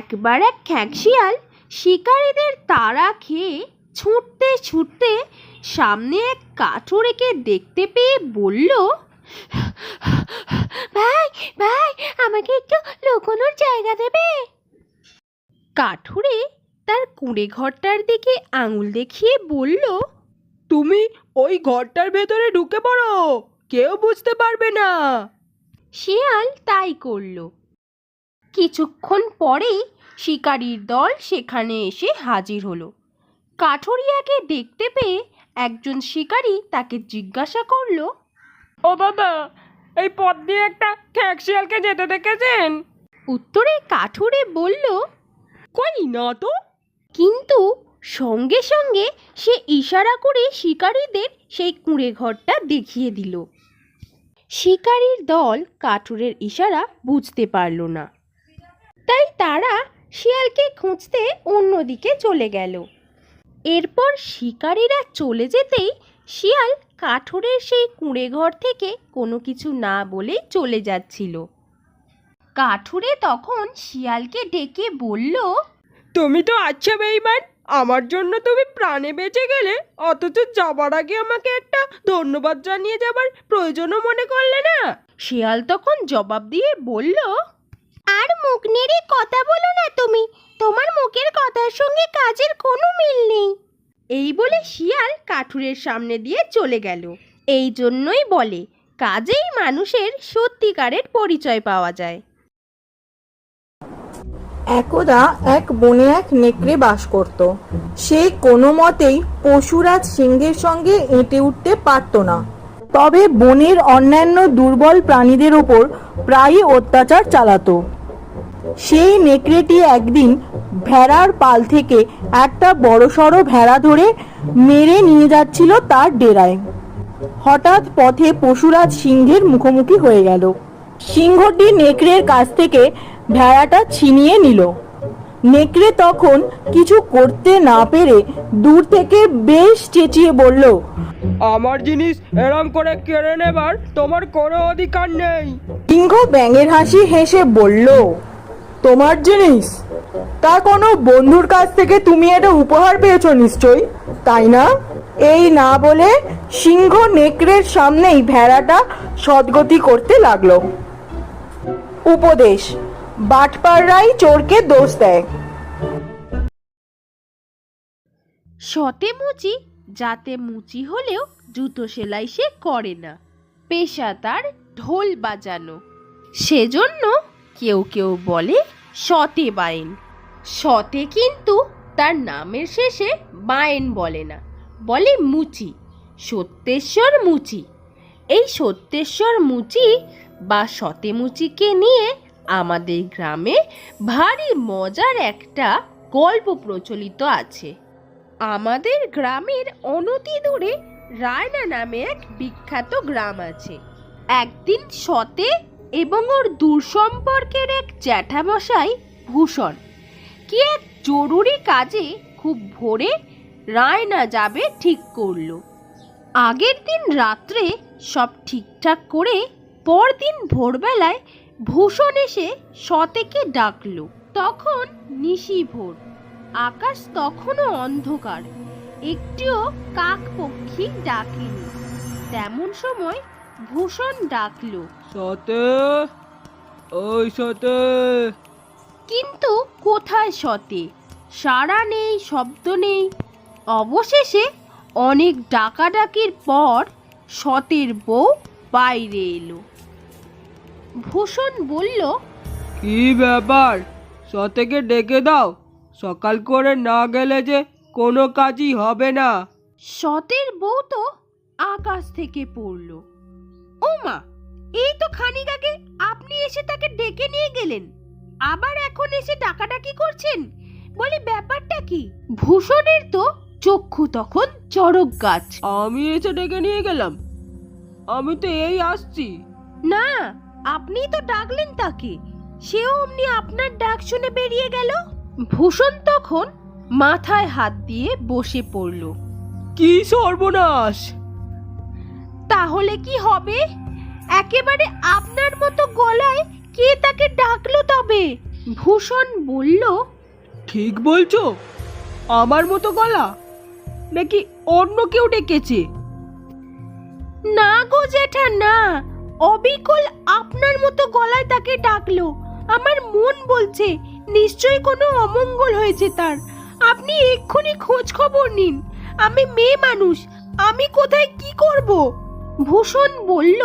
একবার এক খ্যাকশিয়াল শিকারীদের তাড়া খেয়ে ছুটতে ছুটতে সামনে এক কাঠুরেকে দেখতে পেয়ে বলল ভাই ভাই আমাকে একটু লুকোনোর জায়গা দেবে? কাঠুরে তার কুঁড়ে ঘরটার দিকে আঙুল দেখিয়ে বলল তুমি ওই ঘরটার ভেতরে ঢুকে পড়ো কেউ বুঝতে পারবে না। শিয়াল তাই করল। কিছুক্ষণ পরেই শিকারীর দল সেখানে এসে হাজির হলো। কাঠুরিয়াকে দেখতে পেয়ে একজন শিকারী তাকে জিজ্ঞাসা করল ও দাদা এই পথ দিয়ে একটা খ্যাকশিয়ালকে যেতে দেখেছেন? উত্তরে কাঠুরে বলল কই না তো। কিন্তু সঙ্গে সঙ্গে সে ইশারা করে শিকারীদের সেই কুঁড়ে ঘরটা দেখিয়ে দিল। শিকারীর দল কাঠুরের ইশারা বুঝতে পারল না। তাই তারা শিয়ালকে খুঁজতে অন্যদিকে চলে গেল। এরপর শিকারীরা চলে যেতেই শিয়াল কাঠুরের সেই কুঁড়ে ঘর থেকে কোনো কিছু না বলেই চলে যাচ্ছিল। কাঠুরে তখন শিয়ালকে ডেকে বলল তুমি তো আচ্ছা বেইমান আমার জন্য তুমি প্রাণে বেঁচে গেলে অথচ যাবার আগে আমাকে একটা ধন্যবাদ জানিয়ে যাবার প্রয়োজনও মনে করলে না? শিয়াল তখন জবাব দিয়ে বলল আর মুখ নেড়ে কথা বলো না তুমি। তোমার মুখের কথার সঙ্গে কাজের কোনো মিল নেই। এই বলে শিয়াল কাঠুরের সামনে দিয়ে চলে গেল। এই জন্যই বলে, কাজেই মানুষের সত্যিকারের পরিচয় পাওয়া যায়। একদা এক বনে এক নেকড়ে বাস করত। সে কোনো মতেই পশুরাজ সিংহের সঙ্গে এঁটে উঠতে পারত না। তবে বনের অন্যান্য দুর্বল প্রাণীদের ওপর প্রায়ই অত্যাচার চালাতো। সেই নেকড়েটি একদিন ভেড়ার পাল থেকে একটা বড়সড় ভেড়া ধরে মেরে নিয়ে যাচ্ছিল তার ডেরায়। হঠাৎ পথে পশুরাজ সিংহের মুখোমুখি হয়ে গেল। সিংহটি নেকড়ের কাছ থেকে ভেড়াটা ছিনিয়ে নিল। নেকড়ে তখন কিছু করতে না পেরে দূর থেকে বেশ চেঁচিয়ে বলল আমার জিনিস এরম করে কেড়ে নেবার তোমার কোনো অধিকার নেই। সিংহ ব্যাঙের হাসি হেসে বলল তোমার জিনিস? তা কোনো বন্ধুর কাছ থেকে তুমি এটা উপহার পেয়েছ নিশ্চয়ই? তাই না? এই না বলে সিংহ নেকড়ের সামনেই ভেড়াটা সদ্গতি করতে লাগল। উপদেশ বাটপাররাই চোরকে দোষ দেয়। সতে মুচি, যাতে মুচি হলেও জুতো সেলাই সে করে না। পেশা তার ঢোল বাজানো। সেজন্য কেউ কেউ বলে সতে বায়েন সতে কিন্তু তার নামের শেষে বায়েন বলে না, বলে মুচি, সত্যেশ্বর মুচি। এই সত্যেশ্বর মুচি বা সতে মুচিকে নিয়ে আমাদের গ্রামে ভারী মজার একটা গল্প প্রচলিত আছে। আমাদের গ্রামের অনতি দূরে রায়না নামে এক বিখ্যাত গ্রাম আছে। একদিন সতে এবং ওর দূর সম্পর্কের এক জ্যাঠামশাই ভূষণ। কি এক জরুরি কাজে খুব ভোরে রায়না যাবে ঠিক করল। আগের দিন রাত্রে সব ঠিকঠাক করে পরদিন ভোরবেলায় ভূষণ এসে সতেকে ডাকল। তখন নিশি ভোর। আকাশ তখনও অন্ধকার। একটিও কাক পক্ষী ডাকেনি। তেমন সময় ভূষণ ডাকলো। সতে ওই সতে। কিন্তু কোথায় সতে? সাড়া নেই শব্দ নেই। অবশেষে অনেক ডাকাডাকির পর সতের বউ বাইরে এলো। ভূষণ বলল কি ব্যাপার? সতেকে ডেকে দাও। সকাল করে না গেলে যে কোনো কাজই হবে না। সতের বউ তো আকাশ থেকে পড়ল। ও মা এই তো খানিক আগে আপনি এসে তাকে ডেকে নিয়ে গেলেন। আবার এখন এসে ডাকাডাকি করছেন? বলি ব্যাপারটা কি? ভূষণের তো চক্ষু তখন চড়ক গাছ। আমি এসে ডেকে নিয়ে গেলাম। আমি তো এই আসছি। না আপনিই তো ডাকলেন তাকে। সেও অমনি আপনার ডাক শুনে বেরিয়ে গেল। ভূষণ তখন মাথায় হাত দিয়ে বসে পড়ল। কি সর্বনাশ! তাহলে কি হবে? একেবারে আপনার মতো গলায় কে তাকে ডাকলো তবে? ভূষণ বলল ঠিক বলছো আমার মতো গলা? নাকি অন্য কেউ ডেকেছে? না গো জেঠা না। অবিকল আপনার মতো গলায় তাকে ডাকলো। আমার মন বলছে নিশ্চয়ই কোনো অমঙ্গল হয়েছে তার। আপনি এক্ষুনি খোঁজ খবর নিন। আমি মেয়ে মানুষ আমি কোথায় কি করব? ভূষণ বলল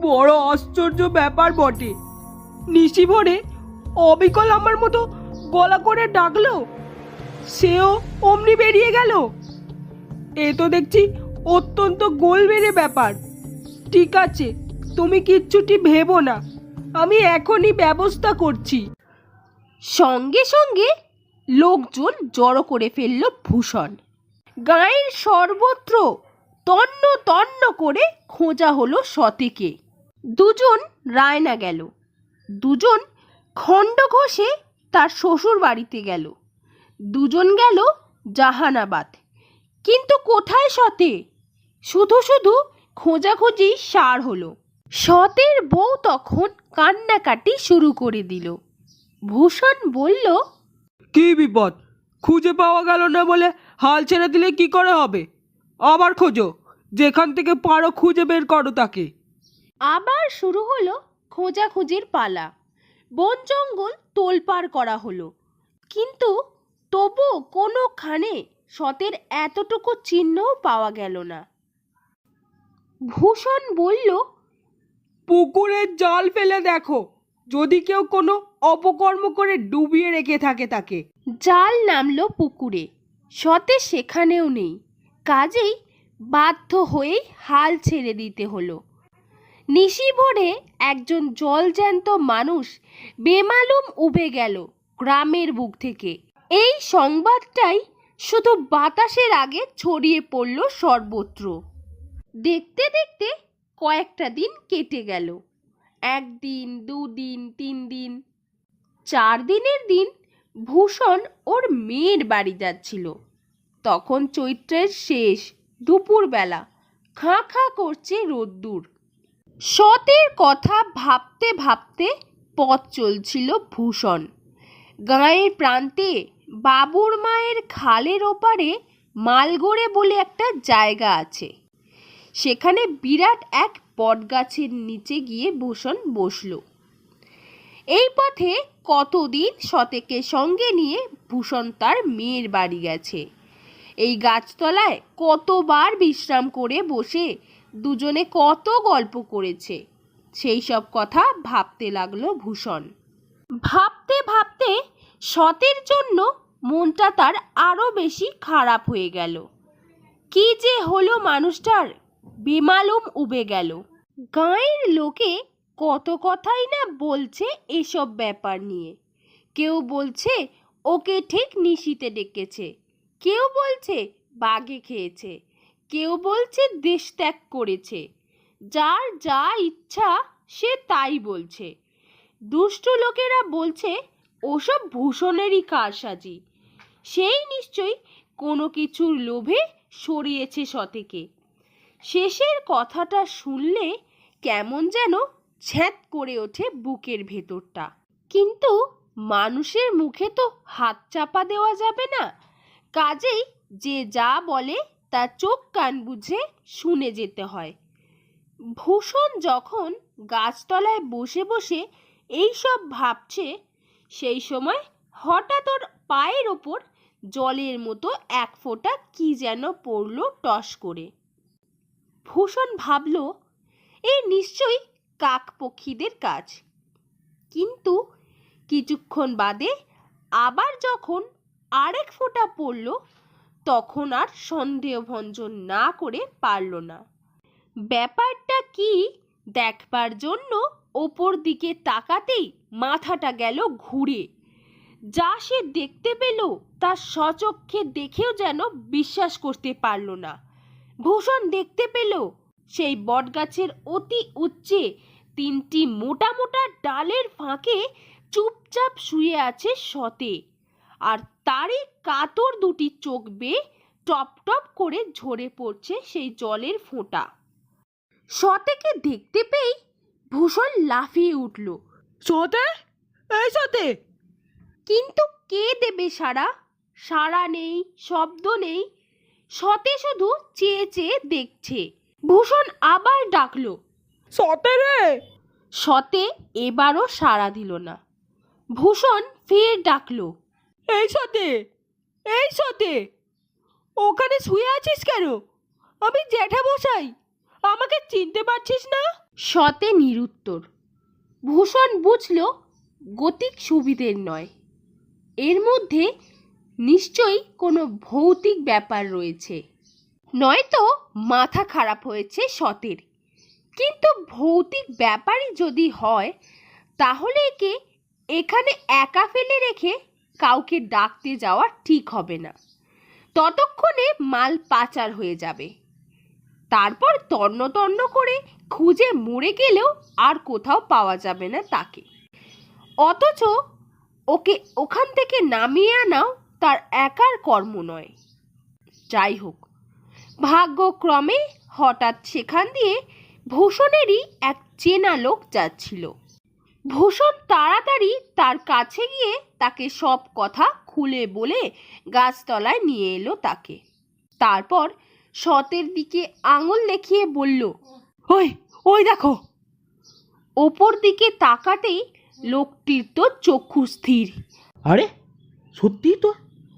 বড় আশ্চর্য ব্যাপার বটে। নিশি ভরে অবিকল আমার মতো গলা করে ডাকলো। সেও অমনি বেরিয়ে গেল। এ তো দেখছি অত্যন্ত গোল বেড়ে ব্যাপার। ঠিক আছে তুমি কিচ্ছুটি ভেবো না আমি এখনই ব্যবস্থা করছি। সঙ্গে সঙ্গে লোকজন জড়ো করে ফেলল ভূষণ। গায়ের সর্বত্র তন্ন তন্ন করে খোঁজা হলো সতেকে। দুজন রায়না গেল। দুজন খণ্ড ঘষে তার শ্বশুর বাড়িতে গেল। দুজন গেল জাহানাবাদ। কিন্তু কোথায় সতে? শুধু শুধু খোঁজাখুঁজি সার হলো। সতের বউ তখন কান্নাকাটি শুরু করে দিল। ভূষণ বলল, কি বিপদ? খুঁজে পাওয়া গেল না বলে হাল ছেড়ে দিলে কি করে হবে? আবার খোঁজো। যেখান থেকে পারো খুঁজে বের করো তাকে। আবার শুরু হলো খোঁজাখুঁজির পালা। বন জঙ্গল তোলপাড় করা হলো। কিন্তু তবু কোনোখানে সতের এতটুকু চিহ্নও পাওয়া গেল না। ভূষণ বলল পুকুরে জল ফেলে দেখো। যদি কেউ কোনো অপকর্ম করে ডুবিয়ে রেখে থাকে তাকে। জাল নামলো পুকুরে। সতে সেখানেও নেই। কাজেই বাধ্য হয়েই হাল ছেড়ে দিতে হলো। নিশি ভোরে একজন জলজ্যান্ত মানুষ বেমালুম উবে গেল গ্রামের বুক থেকে। এই সংবাদটাই শুধু বাতাসের আগে ছড়িয়ে পড়ল সর্বত্র। দেখতে দেখতে কয়েকটা দিন কেটে গেল। একদিন, দুদিন, তিন দিন। চার দিনের দিন ভূষণ ওর মেয়ের বাড়ি যাচ্ছিল। তখন চৈত্রের শেষ, দুপুরবেলা খাঁ খাঁ করছে রোদ্দুর। সতের কথা ভাবতে ভাবতে পথ চলছিল ভূষণ। গাঁয়ের প্রান্তে বাবুর মায়ের খালের ওপারে মালগড়ে বলে একটা জায়গা আছে। সেখানে বিরাট এক বটগাছের নিচে গিয়ে ভূষণ বসল। এই পথে কতদিন সতেকে সঙ্গে নিয়ে ভূষণ তার মেয়ের বাড়ি গেছে। এই গাছতলায় কতবার বিশ্রাম করে বসে দুজনে কত গল্প করেছে। সেই সব কথা ভাবতে লাগল ভূষণ। ভাবতে ভাবতে সতের জন্য মনটা তার আরও বেশি খারাপ হয়ে গেল। কি যে হলো মানুষটার, বেমালুম উবে গেল। গাঁয়ের লোকে কত কথাই না বলছে এসব ব্যাপার নিয়ে। কেউ বলছে, ওকে ঠিক নিশিতে ডেকেছে। কেউ বলছে বাগে খেয়েছে, কেউ বলছে দেশ ত্যাগ করেছে। যার যা ইচ্ছা সে তাই বলছে। দুষ্ট লোকেরা বলছে, ওসব ভূষণেরই কারসাজি। সেই নিশ্চয়ই কোনো কিছুর লোভে সরিয়েছে সতেকে শেষের কথাটা শুনলে কেমন যেন ছ্যাঁত করে ওঠে বুকের ভেতরটা। কিন্তু মানুষের মুখে তো হাত চাপা দেওয়া যাবে না। কাজেই যে যা বলে তা চোখ কান বুঝে শুনে যেতে হয়। ভূষণ যখন গাছতলায় বসে বসে এইসব ভাবছে, সেই সময় হঠাৎ ওর পায়ের ওপর জলের মতো এক ফোঁটা কি যেন পড়ল টস করে। ভূষণ ভাবল এ নিশ্চয়ই কাকপক্ষীদের কাজ। কিন্তু কিছুক্ষণ বাদে আবার যখন আরেক ফোঁটা পড়ল, তখন আর সন্দেহভঞ্জন না করে পারল না। ব্যাপারটা কি দেখবার জন্য ওপর দিকে তাকাতেই মাথাটা গেল ঘুরে। যা সে দেখতে পেল তা সচক্ষে দেখেও যেন বিশ্বাস করতে পারল না। ভূষণ দেখতে পেল সেই বটগাছের অতি উচ্চে তিনটি মোটা মোটা ডালের ফাঁকে চুপচাপ শুয়ে আছে সতে। আর তারই কাতর দুটি চোখ বেয়ে টপ টপ করে ঝরে পড়ছে সেই জলের ফোঁটা। সতেকে দেখতে পেয়েই ভূষণ লাফিয়ে উঠল। সতে? এই সতে? কিন্তু কে দেবে সারা সারা নেই শব্দ নেই। সতে শুধু চেয়ে চেয়ে দেখছে। ভূষণ আবার ডাকলো। সতে রে? সতে এবারও সাড়া দিল না। ভূষণ ফের ডাকলো। এই সতে এই সতে ওখানে শুয়ে আছিস কেন? আমি জ্যাঠা বসাই আমাকে চিনতে পারছিস না? সতে নিরুত্তর। ভূষণ বুঝল গতিক সুবিধের নয়। এর মধ্যে নিশ্চয়ই কোনো ভৌতিক ব্যাপার রয়েছে। নয়তো মাথা খারাপ হয়েছে সতের। কিন্তু ভৌতিক ব্যাপারই যদি হয়, তাহলে একে এখানে একা ফেলে রেখে কাউকে ডাকতে যাওয়া ঠিক হবে না। ততক্ষণে মাল পাচার হয়ে যাবে। তারপর তন্ন তন্ন করে খুঁজে মরে গেলেও আর কোথাও পাওয়া যাবে না তাকে। অথচ ওকে ওখান থেকে নামিয়ে আনাও তার একার কর্ম নয়। যাই হোক, ভাগ্যক্রমে হঠাৎ সেখান দিয়ে ভূষণেরই এক চেনা লোক যাচ্ছিল। ভূষণ তাড়াতাড়ি তার কাছে গিয়ে তাকে সব কথা খুলে বলে গাছতলায় নিয়ে এলো তাকে। তারপর সতের দিকে আঙুল দেখিয়ে বলল ওই ওই দেখো। ওপর দিকে তাকাতেই লোকটির তো চক্ষু স্থির। আরে সত্যিই তো?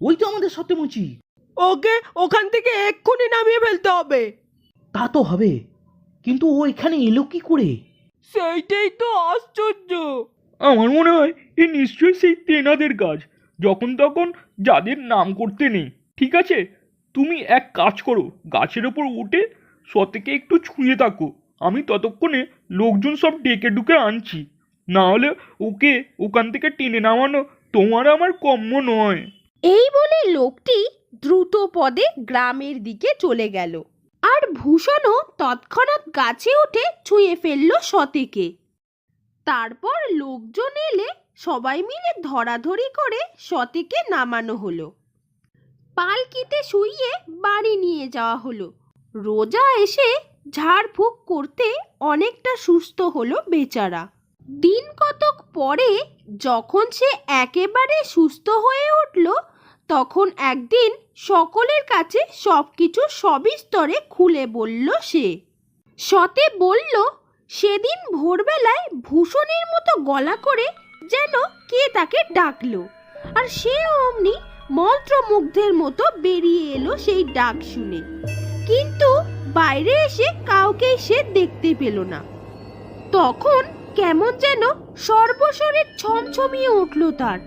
ওই তো আমাদের সত্যমুচি ওকে ওখান থেকে এক্ষুনি নামিয়ে ফেলতে হবে। তা তো হবে কিন্তু ও এখানে এলো কি করে? সেইটাই তো আশ্চর্য। আমার মনে হয় এ নিশ্চয়ই সেই তেনাদের কাজ যখন তখন যাদের নাম করতে নেই। ঠিক আছে? তুমি এক কাজ করো, গাছের ওপর উঠে সতেকে একটু ছুঁয়ে থাকো। আমি ততক্ষণে লোকজন সব ডেকে ডুকে আনছি। না হলে ওকে ওখান থেকে টেনে নামানো তোমার আমার কম্য নয়। এই বলে লোকটি দ্রুত পদে গ্রামের দিকে চলে গেল। আর ভূষণও তৎক্ষণাৎ গাছে উঠে ছুঁয়ে ফেলল সতেকে তারপর লোকজন এলে সবাই মিলে ধরাধরি করে সতীকে নামানো হলো। পালকিতে শুইয়ে বাড়ি নিয়ে যাওয়া হলো। রোজা এসে ঝাড়ফুঁক করতে অনেকটা সুস্থ হলো বেচারা। দিন কতক পরে যখন সে একেবারে সুস্থ হয়ে উঠল, তখন একদিন সকলের কাছে সবকিছু সবিস্তরে খুলে বলল সে। সতে বলল সেদিন ভোরবেলায় ভূষণের মতো গলা করে যেন কে তাকে ডাকলো। আর সে অমনি মন্ত্রমুগ্ধের মতো বেরিয়ে এলো সেই ডাক শুনে। কিন্তু বাইরে এসে কাউকেই সে দেখতে পেল না। তখন কেমন যেন সর্বশরীর ছমছমিয়ে উঠল তার।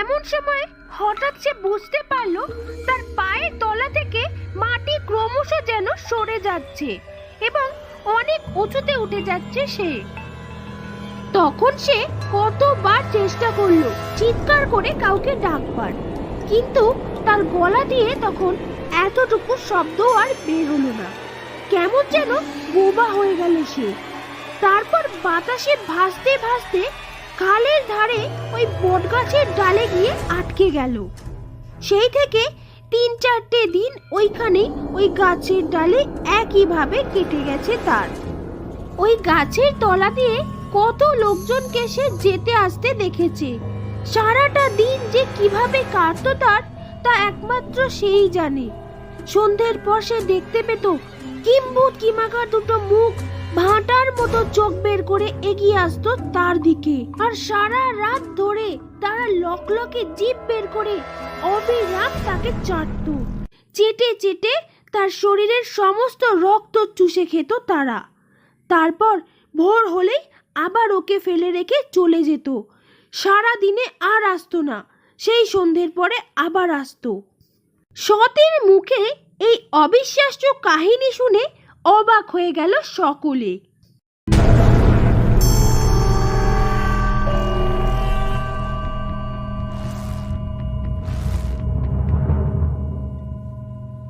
এমন সময় হঠাৎ সে বুঝতে পারল তার পায়ের তলা থেকে মাটি ক্রমশ যেন সরে যাচ্ছে এবং অনেক উঁচুতে উঠে যাচ্ছে সে। তখন সে কতবার চেষ্টা করল চিৎকার করে কাউকে ডাকবার, কিন্তু তার গলা দিয়ে তখন এতটুকু শব্দ আর বের হলো না। কেমন যেন বোবা হয়ে গেল সে। তারপর বাতাসে ভাসতে ভাসতে খালের ধারে ওই বটগাছের ডালে গিয়ে আটকে গেল। সেই থেকে তিন চারটে দিন ওইখানেই ওই গাছের ডালে একইভাবে কেটে গেছে তার। ওই গাছের তলা দিয়ে কত লোকজনকে সে যেতে আসতে দেখেছে। সারাটা দিন যে কীভাবে কাটতো তার, তা একমাত্র সেই জানে। সন্ধ্যের পর সে দেখতে পেত কিম্বুত কিমাকার দুটো মুখ ভাঁটার মতো চোখ বের করে এগিয়ে আসতো তার দিকে। আর সারা রাত ধরে তারা লকলকে জিভ বের করে অবিরাম তাকে চাটতো। চেটে চেটে তার শরীরের সমস্ত রক্ত চুষে খেত তারা। তারপর ভোর হলেই আবার ওকে ফেলে রেখে চলে যেত। সারা দিনে আর আসতো না, সেই সন্ধ্যের পরে আবার আসতো। সতের মুখে এই অবিশ্বাস্য কাহিনী শুনে অবাক হয়ে গেল সকলে।